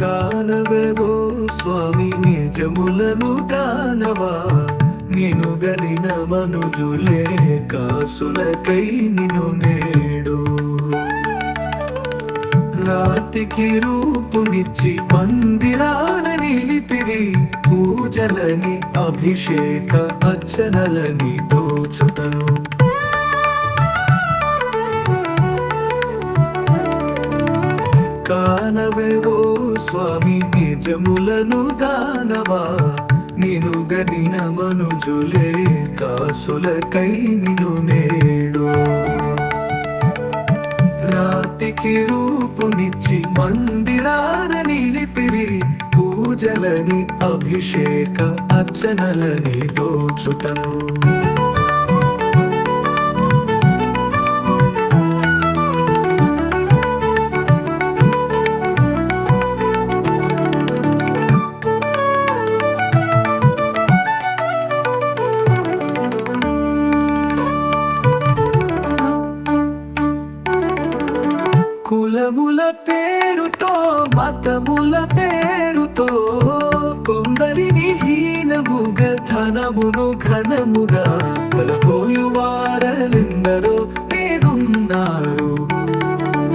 కానవేవో స్వామి నిజములను కానవా? నేను గలిన మనుజులే కాసులకై నిను నేడు. రాతికి రూపునిచ్చి మందిరాన నిలిపివి పూజలని అభిషేక అర్చనలని దోచుతను కానవేవో స్వామి నిజములను దానవా నేను గదిన మనుజులే కాసులకై నిను నేడు. రాతికి రూపునిచ్చి మందిరాన నిలిపిరి పూజలని అభిషేక అర్చనలని దోచుటను. ఘనమును ఘనముగా కలపోయు వారలెందరో నేనున్నారు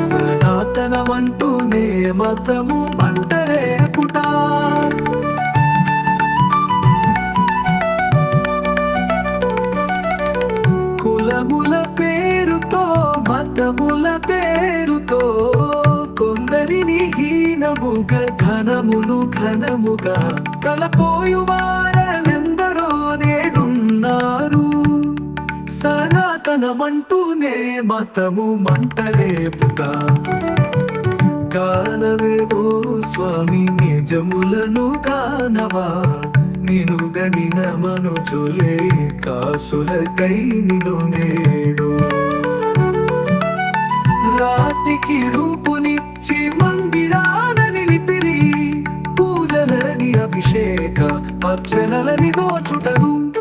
సనాతనమంటూనే మతము మంటరేపుటా కులముల పేరుతో మతముల పేరుతో కొందరిని హీనముగా ఘనమును ఘనముగా తలపోయు సనాతనమంటూనే మతము మంటలేపుతా. కానవేవో స్వామి నిజములను కానవా? నేను గనిన మనుచులే కాసులకై నిను నేడు. రాతికి రూపునిచ్చి మందిరాన నిలిపిరి. పూజలని అభిషేక అర్చనలని దోచుటను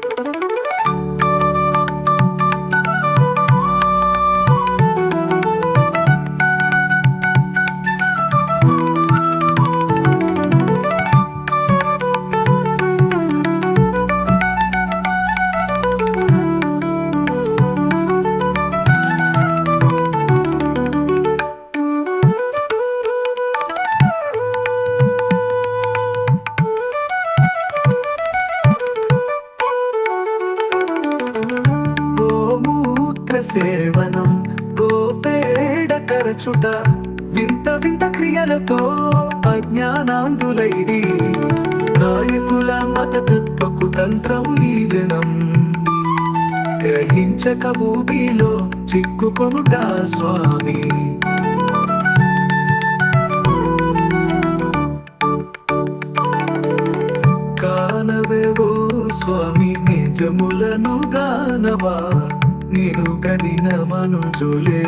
గోమూత్ర సేవనం గోపేడ కరచుట వింత వింత క్రియలతో అజ్ఞానాందులైరి నాయకుల మతతత్వకు తంత్రం ఈ జనం. గ్రహించక భూమిలో చిక్కుకొనుట స్వామి. కానవేవో స్వామి నిజములను గానవా? నిను కదిన మనుజులే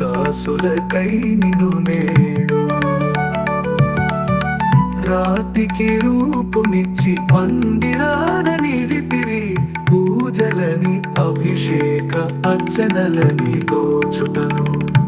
కాసులకై నిను నేడు. రాతికి రూపునిచ్చి మందిరాన నిలిపిరి పూజలని అభిషేక అర్చనలని దోచుటను.